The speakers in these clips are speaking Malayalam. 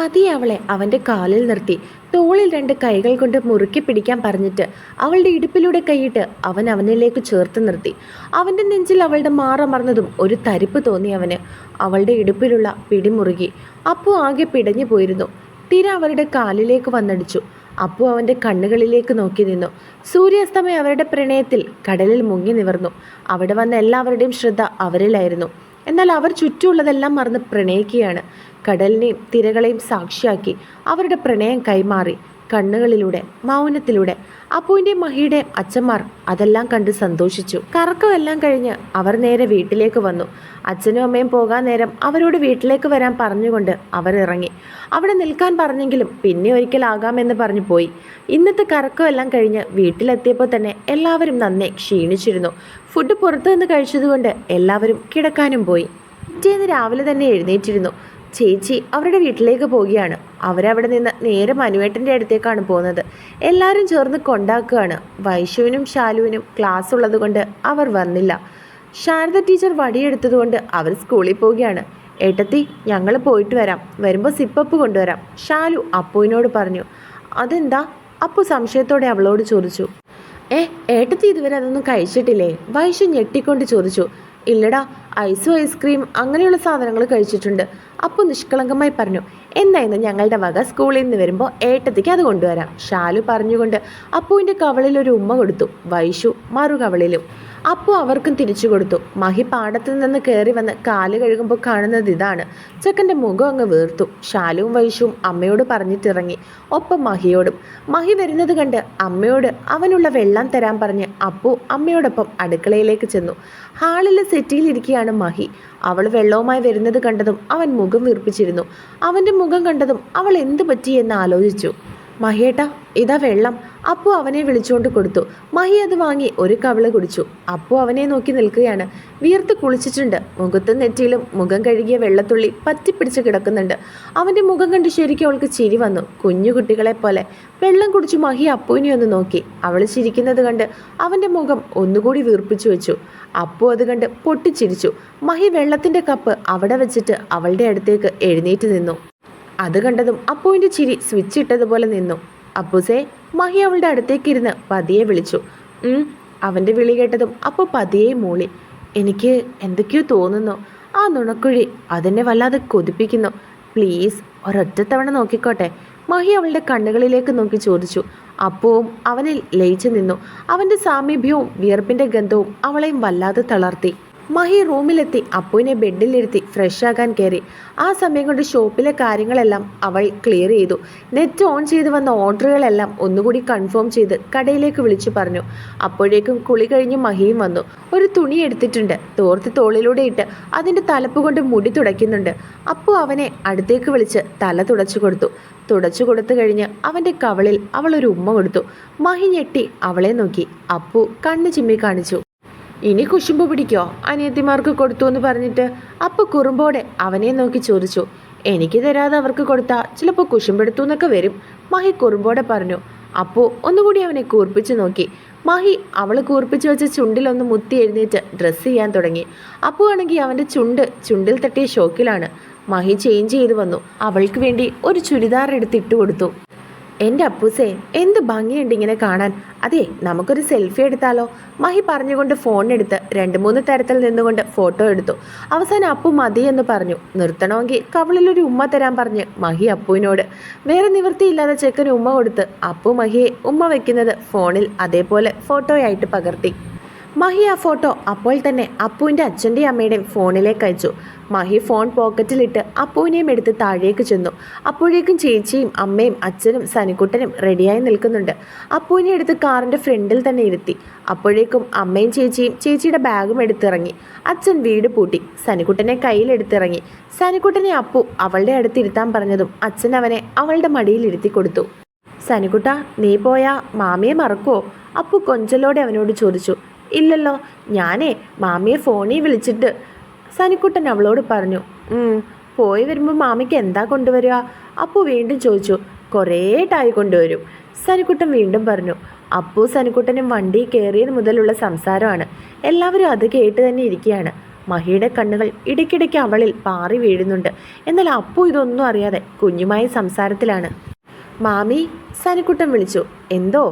പതിയെ അവളെ അവന്റെ കാലിൽ നിർത്തി. തോളിൽ രണ്ട് കൈകൾ കൊണ്ട് മുറുക്കി പിടിക്കാൻ പറഞ്ഞിട്ട് അവളുടെ ഇടുപ്പിലൂടെ കൈയിട്ട് അവൻ അവനിലേക്ക് ചേർത്ത് നിർത്തി. അവന്റെ നെഞ്ചിൽ അവളുടെ മാറമർന്നതും ഒരു തരിപ്പ് തോന്നി അവന്. അവളുടെ ഇടുപ്പിലുള്ള പിടിമുറുകി അപ്പു ആകെ പിടഞ്ഞു പോയിരുന്നു. തിര അവരുടെ കാലിലേക്ക് വന്നടിച്ചു. അപ്പു അവന്റെ കണ്ണുകളിലേക്ക് നോക്കി നിന്നു. സൂര്യാസ്തമയം അവരുടെ പ്രണയത്തിൽ കടലിൽ മുങ്ങി നിവർന്നു. അവിടെ വന്ന എല്ലാവരുടെയും ശ്രദ്ധ അവരിലായിരുന്നു. എന്നാൽ അവർ ചുറ്റുമുള്ളതെല്ലാം മറന്ന് പ്രണയിക്കുകയാണ്. കടലിനെയും തിരകളെയും സാക്ഷിയാക്കി അവരുടെ പ്രണയം കൈമാറി. കണ്ണുകളിലൂടെ മൗനത്തിലൂടെ അപ്പുവിന്റെ മഹിയുടെ അച്ഛന്മാർ അതെല്ലാം കണ്ട് സന്തോഷിച്ചു. കറക്കമെല്ലാം കഴിഞ്ഞ് അവർ നേരെ വീട്ടിലേക്ക് വന്നു. അച്ഛനും അമ്മയും പോകാൻ നേരം അവരോട് വീട്ടിലേക്ക് വരാൻ പറഞ്ഞുകൊണ്ട് അവർ ഇറങ്ങി. അവിടെ നിൽക്കാൻ പറഞ്ഞെങ്കിലും പിന്നെ ഒരിക്കലാകാമെന്ന് പറഞ്ഞു പോയി. ഇന്നത്തെ കറക്കമെല്ലാം കഴിഞ്ഞ് വീട്ടിലെത്തിയപ്പോൾ തന്നെ എല്ലാവരും നന്നെ ക്ഷീണിച്ചിരുന്നു. ഫുഡ് പുറത്തു നിന്ന് കഴിച്ചതുകൊണ്ട് എല്ലാവരും കിടക്കാനും പോയി. പിറ്റേന്ന് രാവിലെ തന്നെ എഴുന്നേറ്റിരുന്നു. ചേച്ചി അവരുടെ വീട്ടിലേക്ക് പോവുകയാണ്. അവരവിടെ നിന്ന് നേരെ മനുവേട്ടന്റെ അടുത്തേക്കാണ് പോകുന്നത്. എല്ലാവരും ചേർന്ന് കൊണ്ടാക്കുകയാണ്. വൈശുവിനും ശാലുവിനും ക്ലാസ് ഉള്ളതുകൊണ്ട് അവർ വന്നില്ല. ശാരദ ടീച്ചർ വടിയെടുത്തതുകൊണ്ട് അവർ സ്കൂളിൽ പോവുകയാണ്. ഏട്ടത്തി ഞങ്ങൾ പോയിട്ട് വരാം. വരുമ്പോൾ സിപ്പപ്പ് കൊണ്ടുവരാം. ഷാലു അപ്പുവിനോട് പറഞ്ഞു. അതെന്താ? അപ്പു സംശയത്തോടെ അവളോട് ചോദിച്ചു. ഏ ഏട്ടത്തി ഇതുവരെ അതൊന്നും കഴിച്ചിട്ടില്ലേ? വൈശു ഞെട്ടിക്കൊണ്ട് ചോദിച്ചു. ഇല്ലടാ ഐസും ഐസ്ക്രീം അങ്ങനെയുള്ള സാധനങ്ങൾ കഴിച്ചിട്ടുണ്ട്. അപ്പോൾ നിഷ്കളങ്കമായി പറഞ്ഞു എന്നായിരുന്നു ഞങ്ങളുടെ വക സ്കൂളിൽ നിന്ന് വരുമ്പോൾ ഏട്ടത്തിക്ക് അത് കൊണ്ടുവരാം ഷാലു പറഞ്ഞുകൊണ്ട് അപ്പുവിന്റെ കവളിൽ ഒരു ഉമ്മ കൊടുത്തു വൈഷു മറു കവളിലും അപ്പു അവർക്കും തിരിച്ചു കൊടുത്തു. മഹി പാടത്തിൽ നിന്ന് കയറി വന്ന് കാൽ കഴുകുമ്പോൾ കാണുന്നത് ഇതാണ്. ചെക്കന്റെ മുഖം അങ്ങ് വീർത്തു. ഷാലുവും വൈഷുവും അമ്മയോട് പറഞ്ഞിട്ടിറങ്ങി. ഒപ്പം മഹിയോടും. മഹി വരുന്നത് കണ്ട് അമ്മയോട് അവനുള്ള വെള്ളം തരാൻ പറഞ്ഞ് അപ്പു അമ്മയോടൊപ്പം അടുക്കളയിലേക്ക് ചെന്നു. ഹാളിലെ സെറ്റിയിലിരിക്കുകയാണ് മഹി. അവൾ വെള്ളവുമായി വരുന്നത് കണ്ടതും അവൻ മുഖം വീർപ്പിച്ചിരുന്നു. അവന്റെ മുഖം കണ്ടതും അവൾ എന്ത് പറ്റി എന്ന് ആലോചിച്ചു. മഹിയേട്ടാ ഇതാ വെള്ളം. അപ്പു അവനെ വിളിച്ചുകൊണ്ട് കൊടുത്തു. മഹി അത് വാങ്ങി ഒരു കവിൾ കുടിച്ചു. അപ്പു അവനെ നോക്കി നിൽക്കുകയാണ്. വീർത്ത് കുളിച്ചിട്ടുണ്ട്. മുഖത്തും നെറ്റിയിലും മുഖം കഴുകിയ വെള്ളത്തുള്ളി പറ്റിപ്പിടിച്ച് കിടക്കുന്നുണ്ട്. അവന്റെ മുഖം കണ്ട് ശരിക്കും അവൾക്ക് ചിരി വന്നു. കുഞ്ഞു കുട്ടികളെ പോലെ. വെള്ളം കുടിച്ചു മഹി അപ്പുവിനെ ഒന്ന് നോക്കി. അവൾ ചിരിക്കുന്നത് കണ്ട് അവന്റെ മുഖം ഒന്നുകൂടി വീർപ്പിച്ചു വെച്ചു. അപ്പു അത് കണ്ട് പൊട്ടിച്ചിരിച്ചു. മഹി വെള്ളത്തിന്റെ കപ്പ് അവിടെ വെച്ചിട്ട് അവളുടെ അടുത്തേക്ക് എഴുന്നേറ്റ് നിന്നു. അത് കണ്ടതും അപ്പുവിന്റെ ചിരി സ്വിച്ച് ഇട്ടതുപോലെ നിന്നു. അപ്പുസേ മഹി അവളുടെ അടുത്തേക്ക് ഇരുന്ന് പതിയെ വിളിച്ചു. അവന്റെ വിളി കേട്ടതും അപ്പു പതിയെ മൂളി. എനിക്ക് എന്തൊക്കെയോ തോന്നുന്നു. ആ നുണക്കുഴി അതെന്നെ വല്ലാതെ കൊതിപ്പിക്കുന്നു. പ്ലീസ് തവണ നോക്കിക്കോട്ടെ. മഹി അവളുടെ കണ്ണുകളിലേക്ക് നോക്കി ചോദിച്ചു. അപ്പുവും അവനിൽ ലയിച്ചു നിന്നു. അവന്റെ സാമീപ്യവും വിയർപ്പിന്റെ ഗന്ധവും അവളെയും വല്ലാതെ തളർത്തി. മഹി റൂമിലെത്തി അപ്പുവിനെ ബെഡിലിരുത്തി ഫ്രഷാകാൻ കയറി. ആ സമയം കൊണ്ട് ഷോപ്പിലെ കാര്യങ്ങളെല്ലാം അവൾ ക്ലിയർ ചെയ്തു. നെറ്റ് ഓൺ ചെയ്ത് വന്ന ഓർഡറുകളെല്ലാം ഒന്നുകൂടി കൺഫേം ചെയ്ത് കടയിലേക്ക് വിളിച്ചു പറഞ്ഞു. അപ്പോഴേക്കും കുളി കഴിഞ്ഞ് മഹിയും വന്നു. ഒരു തുണി എടുത്തിട്ടുണ്ട്. തോർത്ത് തോളിലൂടെ ഇട്ട് അതിന്റെ തലപ്പ് കൊണ്ട് മുടി തുടയ്ക്കുന്നുണ്ട്. അപ്പു അവനെ അടുത്തേക്ക് വിളിച്ച് തല തുടച്ചു കൊടുത്തു. തുടച്ചു കൊടുത്തു കഴിഞ്ഞ് അവന്റെ കവളിൽ അവൾ ഒരു ഉമ്മ കൊടുത്തു. മഹി ഞെട്ടി അവളെ നോക്കി. അപ്പു കണ്ണു ചിമ്മി കാണിച്ചു. ഇനി കുശുമ്പ് പിടിക്കോ? അനിയത്തിമാർക്ക് കൊടുത്തു എന്ന് പറഞ്ഞിട്ട് അപ്പ കുറുമ്പോടെ അവനെ നോക്കി ചോദിച്ചു. എനിക്ക് തരാതെ അവർക്ക് കൊടുത്താൽ ചിലപ്പോൾ കുശുമ്പെടുത്തു എന്നൊക്കെ വരും മഹി കുറുമ്പോടെ പറഞ്ഞു. അപ്പോൾ ഒന്നുകൂടി അവനെ കൂർപ്പിച്ചു നോക്കി. മഹി അവൾ കൂർപ്പിച്ചു വെച്ച ചുണ്ടിലൊന്ന് മുത്തി എഴുന്നേറ്റ് ഡ്രസ്സ് ചെയ്യാൻ തുടങ്ങി. അപ്പു ആണെങ്കിൽ അവന്റെ ചുണ്ട് ചുണ്ടിൽ തട്ടിയ ഷോക്കിലാണ്. മഹി ചേഞ്ച് ചെയ്തു വന്നു. അവൾക്ക് വേണ്ടി ഒരു ചുരിദാർ എടുത്ത് ഇട്ടു കൊടുത്തു എന്റെ അപ്പൂസേ എന്ത് ഭംഗിയുണ്ട് ഇങ്ങനെ കാണാൻ? അതെ നമുക്കൊരു സെൽഫി എടുത്താലോ? മഹി പറഞ്ഞുകൊണ്ട് ഫോൺ എടുത്ത് രണ്ട് മൂന്ന് തരത്തിൽ നിന്നുകൊണ്ട് ഫോട്ടോ എടുത്തു. അവസാനം അപ്പു മതി എന്ന് പറഞ്ഞു. നിർത്തണമെങ്കിൽ കവളിലൊരു ഉമ്മ തരാൻ പറഞ്ഞ് മഹി അപ്പുവിനോട്. വേറെ നിവൃത്തിയില്ലാതെ ചെക്കന് ഉമ്മ കൊടുത്ത് അപ്പു മഹിയെ ഉമ്മ വയ്ക്കുന്നത് ഫോണിൽ അതേപോലെ ഫോട്ടോയായിട്ട് പകർത്തി. മഹി ആ ഫോട്ടോ അപ്പോൾ തന്നെ അപ്പുവിന്റെ അച്ഛന്റെയും അമ്മയുടെയും ഫോണിലേക്ക് അയച്ചു. മഹി ഫോൺ പോക്കറ്റിലിട്ട് അപ്പുവിനെയും എടുത്ത് താഴേക്ക് ചെന്നു. അപ്പോഴേക്കും ചേച്ചിയും അമ്മയും അച്ഛനും സനിക്കുട്ടനും റെഡിയായി നിൽക്കുന്നുണ്ട്. അപ്പുവിനെ എടുത്ത് കാറിന്റെ ഫ്രണ്ടിൽ തന്നെ ഇരുത്തി. അപ്പോഴേക്കും അമ്മയും ചേച്ചിയും ചേച്ചിയുടെ ബാഗും എടുത്തിറങ്ങി. അച്ഛൻ വീട് പൂട്ടി. സനിക്കുട്ടനെ കയ്യിലെടുത്തിറങ്ങി. സനിക്കുട്ടനെ അപ്പു അവളുടെ അടുത്ത് ഇരുത്താൻ പറഞ്ഞതും അച്ഛൻ അവനെ അവളുടെ മടിയിൽ ഇരുത്തി കൊടുത്തു. സനിക്കുട്ട നീ പോയാ? മാമയെ മറക്കുവോ? അപ്പു കൊഞ്ചലോടെ അവനോട് ചോദിച്ചു. ഇല്ലല്ലോ. ഞാനേ മാമിയെ ഫോണിൽ വിളിച്ചിട്ട് സനിക്കുട്ടൻ അവളോട് പറഞ്ഞു പോയി വരുമ്പോൾ മാമിക്ക് എന്താ കൊണ്ടുവരിക? അപ്പു വീണ്ടും ചോദിച്ചു കുറേ ടായി കൊണ്ടുവരും. സനിക്കുട്ടൻ വീണ്ടും പറഞ്ഞു അപ്പു സനിക്കുട്ടനും വണ്ടി കയറിയത് മുതലുള്ള സംസാരമാണ്. എല്ലാവരും അത് കേട്ട് തന്നെ ഇരിക്കുകയാണ്. മഹിയുടെ കണ്ണുകൾ ഇടയ്ക്കിടയ്ക്ക് അവളിൽ പാറി വീഴുന്നുണ്ട്. എന്നാൽ അപ്പു ഇതൊന്നും അറിയാതെ കുഞ്ഞുമായ സംസാരത്തിലാണ്. മാമി സനിക്കുട്ടൻ വിളിച്ചു എന്തോ?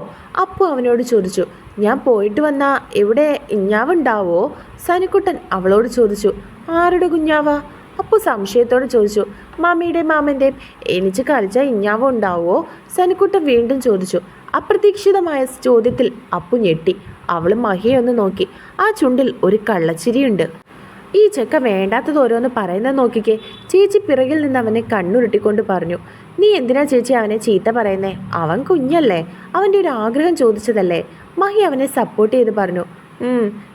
അപ്പു അവനോട് ചോദിച്ചു ഞാൻ പോയിട്ട് വന്നാ ഇവിടെ ഇഞ്ഞാവുണ്ടാവോ സനിക്കുട്ടൻ അവളോട് ചോദിച്ചു ആരുടെ കുഞ്ഞാവാ? അപ്പോൾ സംശയത്തോടെ ചോദിച്ചു മാമിയുടെ മാമന്റെയും എനിക്ക് കളിച്ച ഇഞ്ഞാവ ഉണ്ടാവോ സനിക്കുട്ടൻ വീണ്ടും ചോദിച്ചു അപ്രതീക്ഷിതമായ ചോദ്യത്തിൽ അപ്പു ഞെട്ടി. അവൾ മഹിയൊന്ന് നോക്കി ആ ചുണ്ടിൽ ഒരു കള്ളച്ചിരിയുണ്ട്. ഈ ചെക്ക വേണ്ടാത്തത് ഓരോന്ന് പറയുന്നത് നോക്കിക്കേ. ചേച്ചി പിറകിൽ നിന്ന് അവനെ കണ്ണുരുട്ടിക്കൊണ്ട് പറഞ്ഞു നീ എന്തിനാ ചേച്ചി അവനെ ചീത്ത പറയുന്നേ? അവൻ കുഞ്ഞല്ലേ. അവന്റെ ഒരു ആഗ്രഹം ചോദിച്ചതല്ലേ. മഹി അവനെ സപ്പോർട്ട് ചെയ്ത് പറഞ്ഞു.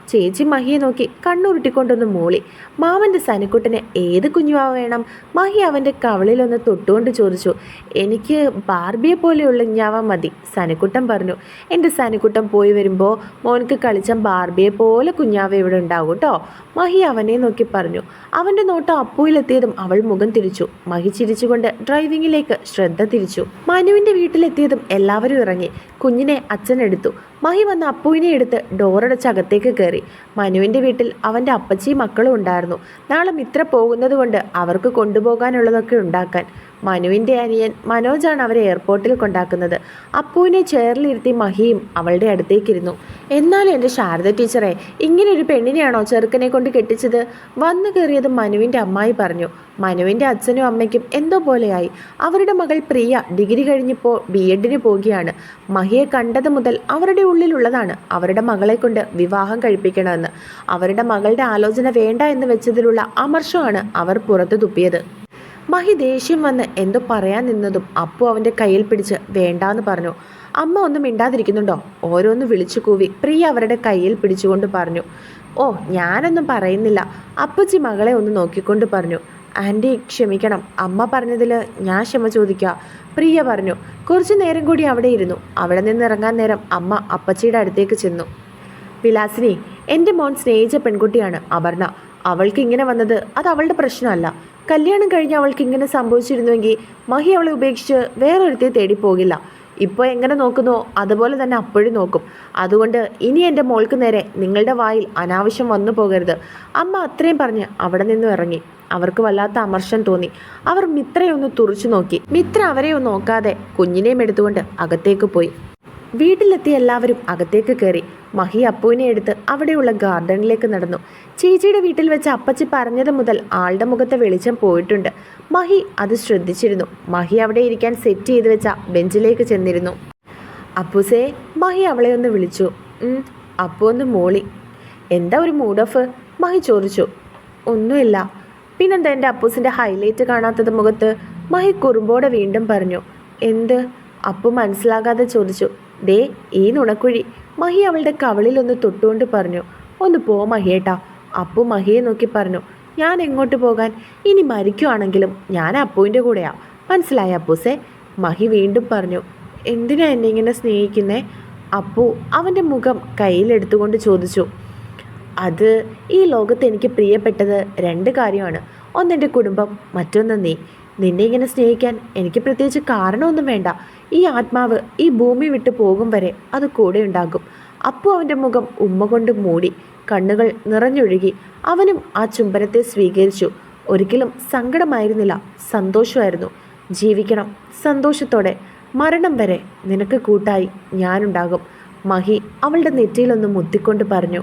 ചേച്ചി മഹിയെ നോക്കി കണ്ണുരുട്ടിക്കൊണ്ടൊന്ന് മൂളി. മാമന്റെ സനിക്കുട്ടന് ഏത് കുഞ്ഞുവാ വേണം? മഹി അവന്റെ കവളിലൊന്ന് തൊട്ടുകൊണ്ട് ചോദിച്ചു. എനിക്ക് ബാർബിയെ പോലെയുള്ള ഞാവ മതി സനിക്കുട്ടൻ പറഞ്ഞു. എന്റെ സനിക്കുട്ടൻ പോയി വരുമ്പോൾ മോനക്ക് കളിച്ച ബാർബിയെ പോലെ കുഞ്ഞാവ ഇവിടെ ഉണ്ടാവും കേട്ടോ മഹി അവനെ നോക്കി പറഞ്ഞു. അവന്റെ നോട്ടം അപ്പുവിലെത്തിയതും അവൾ മുഖം തിരിച്ചു. മഹി ചിരിച്ചുകൊണ്ട് ഡ്രൈവിങ്ങിലേക്ക് ശ്രദ്ധ തിരിച്ചു. മനുവിന്റെ വീട്ടിലെത്തിയതും എല്ലാവരും ഇറങ്ങി. കുഞ്ഞിനെ അച്ഛനെടുത്തു മഹി വന്ന് അപ്പുവിനെ എടുത്ത് ഡോറടച്ച് അകത്തേക്ക് കയറി. മനുവിന്റെ വീട്ടിൽ അവന്റെ അപ്പച്ചിയും മക്കളും ഉണ്ടായിരുന്നു. നാളെ മിത്ര പോകുന്നത് കൊണ്ട് അവർക്ക് കൊണ്ടുപോകാനുള്ളതൊക്കെ ഉണ്ടാക്കാൻ. മനുവിന്റെ അനിയൻ മനോജാണ് അവരെ എയർപോർട്ടിൽ കൊണ്ടാക്കുന്നത്. അപ്പുവിനെ ചെയറിലിരുത്തി മഹിയും അവളുടെ അടുത്തേക്കിരുന്നു. എന്നാലും എന്റെ ശാരദ ടീച്ചറെ ഇങ്ങനെ ഒരു പെണ്ണിനെയാണോ ചെറുക്കനെ കൊണ്ട് കെട്ടിച്ചത്? വന്നു കയറിയത് മനുവിന്റെ അമ്മായി പറഞ്ഞു. മനുവിന്റെ അച്ഛനും അമ്മയ്ക്കും എന്തോ പോലെയായി. അവരുടെ മകൾ പ്രിയ ഡിഗ്രി കഴിഞ്ഞപ്പോൾ ബി എഡിന് പോവുകയാണ്. മഹിയെ കണ്ടത് മുതൽ അവരുടെ ഉള്ളിലുള്ളതാണ് അവരുടെ മകളെ കൊണ്ട് വിവാഹം കഴിപ്പിക്കണമെന്ന്. അവരുടെ മകളുടെ ആലോചന വേണ്ട എന്ന് വെച്ചതിലുള്ള അമർഷമാണ് അവർ പുറത്തു തുപ്പിയത്. മഹി ദേഷ്യം വന്ന് എന്തോ പറയാൻ നിന്നതും അപ്പു അവന്റെ കയ്യിൽ പിടിച്ച് വേണ്ടാന്ന് പറഞ്ഞു. അമ്മ ഒന്നും മിണ്ടാതിരിക്കുന്നുണ്ടോ? ഓരോന്ന് വിളിച്ചു കൂവി പ്രിയ അവരുടെ കയ്യിൽ പിടിച്ചുകൊണ്ട് പറഞ്ഞു. ഓ ഞാനൊന്നും പറയുന്നില്ല. അപ്പച്ചി മകളെ ഒന്ന് നോക്കിക്കൊണ്ട് പറഞ്ഞു. ആന്റി ക്ഷമിക്കണം. അമ്മ പറഞ്ഞതിൽ ഞാൻ ക്ഷമ ചോദിക്കുക പ്രിയ പറഞ്ഞു കുറച്ചു നേരം കൂടി അവിടെ ഇരുന്നു. അവിടെ നിന്ന് ഇറങ്ങാൻ നേരം അമ്മ അപ്പച്ചിയുടെ അടുത്തേക്ക് ചെന്നു. വിലാസിനി എന്റെ മോൻ സ്നേഹിച്ച പെൺകുട്ടിയാണ് അപർണ. അവൾക്ക് ഇങ്ങനെ വന്നത് അത് അവളുടെ പ്രശ്നമല്ല. കല്യാണം കഴിഞ്ഞ് അവൾക്ക് ഇങ്ങനെ സംഭവിച്ചിരുന്നുവെങ്കിൽ മഹി അവളെ ഉപേക്ഷിച്ച് വേറൊരുത്തെ തേടി പോകില്ല. ഇപ്പോൾ എങ്ങനെ നോക്കുന്നോ അതുപോലെ തന്നെ അപ്പോഴും നോക്കും. അതുകൊണ്ട് ഇനി എന്റെ മോൾക്ക് നേരെ നിങ്ങളുടെ വായിൽ അനാവശ്യം വന്നു പോകരുത്. അമ്മ അത്രയും പറഞ്ഞ് അവിടെ നിന്നും ഇറങ്ങി. അവർക്ക് വല്ലാത്ത അമർഷം തോന്നി. അവർ മിത്രയെ ഒന്ന് തുറച്ചു നോക്കി. മിത്ര അവരെ ഒന്ന് നോക്കാതെ കുഞ്ഞിനെയും എടുത്തുകൊണ്ട് അകത്തേക്ക് പോയി. വീട്ടിലെത്തി എല്ലാവരും അകത്തേക്ക് കയറി. മഹി അപ്പുവിനെ എടുത്ത് അവിടെയുള്ള ഗാർഡനിലേക്ക് നടന്നു. ചേച്ചിയുടെ വീട്ടിൽ വെച്ച് അപ്പച്ചി പറഞ്ഞത് മുതൽ ആളുടെ മുഖത്തെ വെളിച്ചം പോയിട്ടുണ്ട്. മഹി അത് ശ്രദ്ധിച്ചിരുന്നു. മഹി അവിടെ ഇരിക്കാൻ സെറ്റ് ചെയ്ത് വെച്ച ബെഞ്ചിലേക്ക് ചെന്നിരുന്നു. അപ്പുസേ മഹി അവളെ ഒന്ന് വിളിച്ചു. അപ്പു ഒന്ന് മൂളി. എന്താ ഒരു മൂഡ് ഓഫ് മഹി ചോദിച്ചു. ഒന്നുമില്ല. പിന്നെന്താ എന്റെ അപ്പൂസിന്റെ ഹൈലൈറ്റ് കാണാത്തത് മുഖത്ത്? മഹി കുറുമ്പോടെ വീണ്ടും പറഞ്ഞു. എന്ത്? അപ്പു മനസ്സിലാകാതെ ചോദിച്ചു. ദേ ഈ നുണക്കുഴി. മഹി അവളുടെ കവളിൽ ഒന്ന് തൊട്ടുകൊണ്ട് പറഞ്ഞു. ഒന്ന് പോ മഹിയേട്ടാ. അപ്പു മഹിയെ നോക്കി പറഞ്ഞു. ഞാൻ എങ്ങോട്ട് പോകാൻ? ഇനി മരിക്കുവാണെങ്കിലും ഞാൻ അപ്പുവിന്റെ കൂടെയാ. മനസ്സിലായ അപ്പൂസേ. മഹി വീണ്ടും പറഞ്ഞു. എന്തിനാ എന്നെ ഇങ്ങനെ സ്നേഹിക്കുന്നേ? അപ്പു അവന്റെ മുഖം കയ്യിലെടുത്തുകൊണ്ട് ചോദിച്ചു. അത് ഈ ലോകത്ത് എനിക്ക് പ്രിയപ്പെട്ടത് രണ്ട് കാര്യമാണ്. ഒന്നെന്റെ കുടുംബം മറ്റൊന്ന് നീ. നിന്നെ ഇങ്ങനെ സ്നേഹിക്കാൻ എനിക്ക് പ്രത്യേകിച്ച് കാരണമൊന്നും വേണ്ട. ഈ ആത്മാവ് ഈ ഭൂമി വിട്ട് പോകും വരെ അത് കൂടെ ഉണ്ടാകും. അപ്പോൾ അവന്റെ മുഖം ഉമ്മ കൊണ്ട് മൂടി കണ്ണുകൾ നിറഞ്ഞൊഴുകി അവനും ആ ചുംബനത്തെ സ്വീകരിച്ചു. ഒരിക്കലും സങ്കടമായിരുന്നില്ല സന്തോഷമായിരുന്നു. ജീവിക്കണം സന്തോഷത്തോടെ. മരണം വരെ നിനക്ക് കൂട്ടായി ഞാനുണ്ടാകും. മഹി അവളുടെ നെറ്റിയിലൊന്ന് മുത്തിക്കൊണ്ട് പറഞ്ഞു.